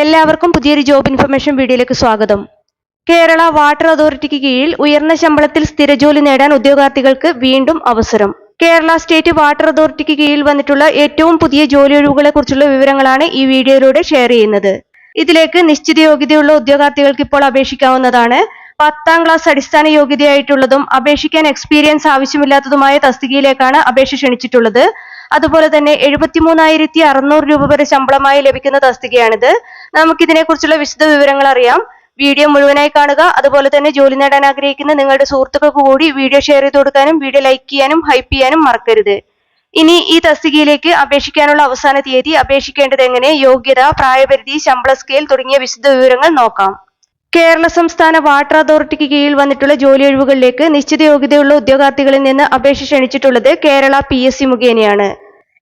എല്ലാവർക്കും പുതിയൊരു job information വീഡിയോയിലേക്ക് സ്വാഗതം. കേരള വാട്ടർ അതോറിറ്റിക്ക് കീഴിൽ ഉയർന്ന ശമ്പളത്തിൽ സ്ഥിരജോലി നേടാൻ ഉദ്യോഗാർത്ഥികൾക്ക് വീണ്ടും അവസരം. കേരള സ്റ്റേറ്റ് വാട്ടർ അതോറിറ്റിക്ക് കീഴിൽ വന്നിട്ടുള്ള ഏറ്റവും പുതിയ ജോലി ഒഴിവുകളെ കുറിച്ചുള്ള വിവരങ്ങളാണ് ഈ വീഡിയോയിലൂടെ ഷെയർ ചെയ്യുന്നത്. ഇതിലേക്ക് നിശ്ചിത യോഗ്യതയുള്ള ഉദ്യോഗാർത്ഥികൾക്ക് ഇപ്പോൾ അപേക്ഷിക്കാവുന്നതാണ്. പത്താം ക്ലാസ് അടിസ്ഥാന യോഗ്യതയായിട്ടുള്ളതും അപേക്ഷിക്കാൻ എക്സ്പീരിയൻസ് ആവശ്യമില്ലാത്തതുമായ തസ്തികയിലേക്കാണ് അപേക്ഷ ക്ഷണിച്ചിട്ടുള്ളത്. അതുപോലെ തന്നെ എഴുപത്തിമൂന്നായിരത്തി അറുന്നൂറ് രൂപ വരെ ശമ്പളമായി ലഭിക്കുന്ന തസ്തികയാണിത്. നമുക്കിതിനെ കുറിച്ചുള്ള വിശദ വിവരങ്ങൾ അറിയാം. വീഡിയോ മുഴുവനായി കാണുക. അതുപോലെ തന്നെ ജോലി നേടാൻ ആഗ്രഹിക്കുന്ന നിങ്ങളുടെ സുഹൃത്തുക്കൾക്ക് കൂടി വീഡിയോ ഷെയർ ചെയ്ത് കൊടുക്കാനും വീഡിയോ ലൈക്ക് ചെയ്യാനും ഹൈപ്പ് ചെയ്യാനും മറക്കരുത്. ഇനി ഈ തസ്തികയിലേക്ക് അപേക്ഷിക്കാനുള്ള അവസാന തീയതി അപേക്ഷിക്കേണ്ടത് എങ്ങനെ യോഗ്യത പ്രായപരിധി ശമ്പള സ്കെയിൽ തുടങ്ങിയ വിശദ വിവരങ്ങൾ നോക്കാം. കേരള സംസ്ഥാന വാട്ടർ അതോറിറ്റിക്ക് കീഴിൽ വന്നിട്ടുള്ള ജോലി ഒഴിവുകളിലേക്ക് നിശ്ചിത യോഗ്യതയുള്ള ഉദ്യോഗാർത്ഥികളിൽ നിന്ന് അപേക്ഷ ക്ഷണിച്ചിട്ടുള്ളത് കേരള പി എസ് സി മുഖേനയാണ്.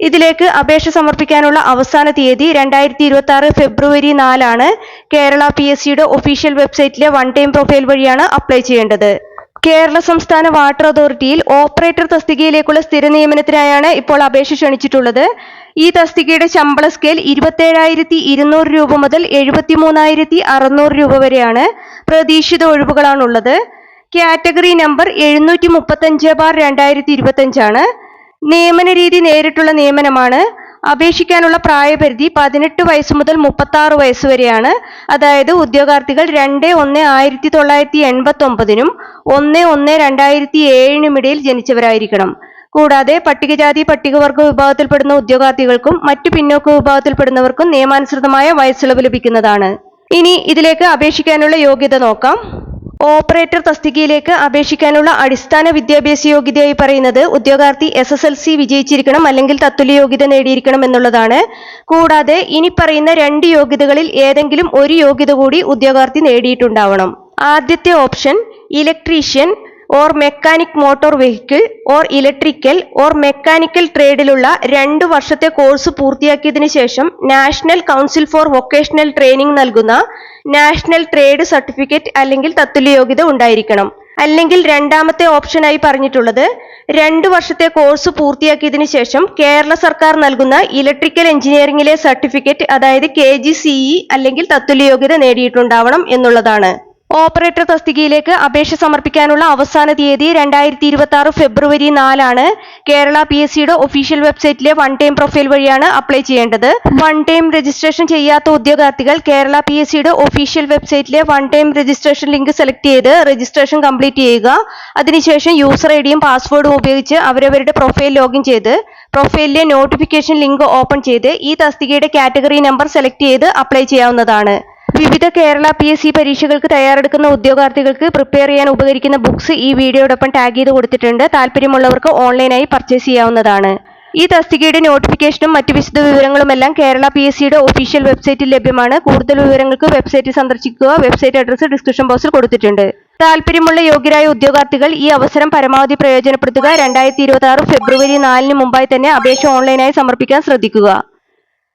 ഇതിലേക്ക് അപേക്ഷ സമർപ്പിക്കാനുള്ള അവസാന തീയതി രണ്ടായിരത്തി ഇരുപത്തി ആറ് ഫെബ്രുവരി നാലാണ് കേരള പി എസ് സിയുടെ ഒഫീഷ്യൽ വെബ്സൈറ്റിലെ വൺ ടൈം പ്രൊഫൈൽ വഴിയാണ് അപ്ലൈ ചെയ്യേണ്ടത്. കേരള സംസ്ഥാന വാട്ടർ അതോറിറ്റിയിൽ ഓപ്പറേറ്റർ തസ്തികയിലേക്കുള്ള സ്ഥിര നിയമനത്തിനായാണ് ഇപ്പോൾ അപേക്ഷ ക്ഷണിച്ചിട്ടുള്ളത്. ഈ തസ്തികയുടെ ശമ്പള സ്കെയിൽ ഇരുപത്തേഴായിരത്തി ഇരുന്നൂറ് രൂപ മുതൽ എഴുപത്തിമൂന്നായിരത്തി അറുന്നൂറ് രൂപ വരെയാണ് പ്രതീക്ഷിത ഒഴിവുകളാണുള്ളത്. കാറ്റഗറി നമ്പർ എഴുന്നൂറ്റി മുപ്പത്തഞ്ച് ബാർ രണ്ടായിരത്തി ഇരുപത്തഞ്ചാണ് നിയമന രീതി നേരിട്ടുള്ള നിയമനമാണ്. അപേക്ഷിക്കാനുള്ള പ്രായപരിധി പതിനെട്ട് വയസ്സ് മുതൽ മുപ്പത്തി ആറ് വയസ്സ് വരെയാണ്. അതായത് ഉദ്യോഗാർത്ഥികൾ രണ്ട് ഒന്ന് ആയിരത്തി തൊള്ളായിരത്തി എൺപത്തി ഒമ്പതിനും ഒന്ന് ഒന്ന് രണ്ടായിരത്തി ഏഴിനും ഇടയിൽ ജനിച്ചവരായിരിക്കണം. കൂടാതെ പട്ടികജാതി പട്ടികവർഗ വിഭാഗത്തിൽപ്പെടുന്ന ഉദ്യോഗാർത്ഥികൾക്കും മറ്റു പിന്നോക്ക വിഭാഗത്തിൽപ്പെടുന്നവർക്കും നിയമാനുസൃതമായ വയസ്സിളവ് ലഭിക്കുന്നതാണ്. ഇനി ഇതിലേക്ക് അപേക്ഷിക്കാനുള്ള യോഗ്യത നോക്കാം. ഓപ്പറേറ്റർ തസ്തികയിലേക്ക് അപേക്ഷിക്കാനുള്ള അടിസ്ഥാന വിദ്യാഭ്യാസ യോഗ്യതയായി പറയുന്നത് ഉദ്യോഗാർത്ഥി എസ് എസ് എൽ സി വിജയിച്ചിരിക്കണം അല്ലെങ്കിൽ തത്തുല്യ യോഗ്യത നേടിയിരിക്കണം എന്നുള്ളതാണ്. കൂടാതെ ഇനി പറയുന്ന രണ്ട് യോഗ്യതകളിൽ ഏതെങ്കിലും ഒരു യോഗ്യത കൂടി ഉദ്യോഗാർത്ഥി നേടിയിട്ടുണ്ടാവണം. ആദ്യത്തെ option electrician. Or mechanic motor vehicle or electrical or mechanical ട്രേഡിലുള്ള രണ്ടു വർഷത്തെ കോഴ്സ് പൂർത്തിയാക്കിയതിനു ശേഷം national council for vocational training നൽകുന്ന നാഷണൽ ട്രേഡ് സർട്ടിഫിക്കറ്റ് അല്ലെങ്കിൽ തത്തുല്യോഗ്യത ഉണ്ടായിരിക്കണം. അല്ലെങ്കിൽ രണ്ടാമത്തെ ഓപ്ഷനായി പറഞ്ഞിട്ടുള്ളത് രണ്ടു വർഷത്തെ കോഴ്സ് പൂർത്തിയാക്കിയതിനു ശേഷം കേരള സർക്കാർ നൽകുന്ന ഇലക്ട്രിക്കൽ എഞ്ചിനീയറിംഗിലെ സർട്ടിഫിക്കറ്റ് അതായത് കെ ജി സിഇ അല്ലെങ്കിൽ തത്തുല്യോഗ്യത നേടിയിട്ടുണ്ടാവണം എന്നുള്ളതാണ്. ഓപ്പറേറ്റർ തസ്തികയിലേക്ക് അപേക്ഷ സമർപ്പിക്കാനുള്ള അവസാന തീയതി രണ്ടായിരത്തി ഇരുപത്തി ആറ് ഫെബ്രുവരി നാലാണ്. കേരള പി എസ് സിയുടെ ഒഫീഷ്യൽ വെബ്സൈറ്റിലെ വൺ ടൈം പ്രൊഫൈൽ വഴിയാണ് അപ്ലൈ ചെയ്യേണ്ടത്. വൺ ടൈം രജിസ്ട്രേഷൻ ചെയ്യാത്ത ഉദ്യോഗാർത്ഥികൾ കേരള പി എസ് സിയുടെ official വെബ്സൈറ്റിലെ one time registration link select ചെയ്ത് രജിസ്ട്രേഷൻ കംപ്ലീറ്റ് ചെയ്യുക. അതിനുശേഷം യൂസർ ഐ ഡിയും പാസ്വേഡും ഉപയോഗിച്ച് അവരവരുടെ പ്രൊഫൈൽ ലോഗിൻ ചെയ്ത് പ്രൊഫൈലിലെ നോട്ടിഫിക്കേഷൻ ലിങ്ക് ഓപ്പൺ ചെയ്ത് ഈ തസ്തികയുടെ കാറ്റഗറി നമ്പർ സെലക്ട് ചെയ്ത് അപ്ലൈ ചെയ്യാവുന്നതാണ്. വിവിധ കേരള പി എസ് സി പരീക്ഷകൾക്ക് തയ്യാറെടുക്കുന്ന ഉദ്യോഗാർത്ഥികൾക്ക് പ്രിപ്പയർ ചെയ്യാൻ ഉപകരിക്കുന്ന ബുക്സ് ഈ വീഡിയോടൊപ്പം ടാഗ് ചെയ്ത് കൊടുത്തിട്ടുണ്ട്. താല്പര്യമുള്ളവർക്ക് ഓൺലൈനായി പർച്ചേസ് ചെയ്യാവുന്നതാണ്. ഈ തസ്തികയുടെ നോട്ടിഫിക്കേഷനും മറ്റ് വിശദ വിവരങ്ങളുമെല്ലാം കേരള പി എസ് സിയുടെ ഒഫീഷ്യൽ വെബ്സൈറ്റിൽ ലഭ്യമാണ്. കൂടുതൽ വിവരങ്ങൾക്ക് വെബ്സൈറ്റ് സന്ദർശിക്കുക. വെബ്സൈറ്റ് അഡ്രസ് ഡിസ്ക്രിപ്ഷൻ ബോക്സിൽ കൊടുത്തിട്ടുണ്ട്. താല്പര്യമുള്ള യോഗ്യരായ ഉദ്യോഗാർത്ഥികൾ ഈ അവസരം പരമാവധി പ്രയോജനപ്പെടുത്തുക. രണ്ടായിരത്തി ഇരുപത്തി ആറ് ഫെബ്രുവരി നാലിന് മുമ്പായി തന്നെ അപേക്ഷ ഓൺലൈനായി സമർപ്പിക്കാൻ ശ്രദ്ധിക്കുക.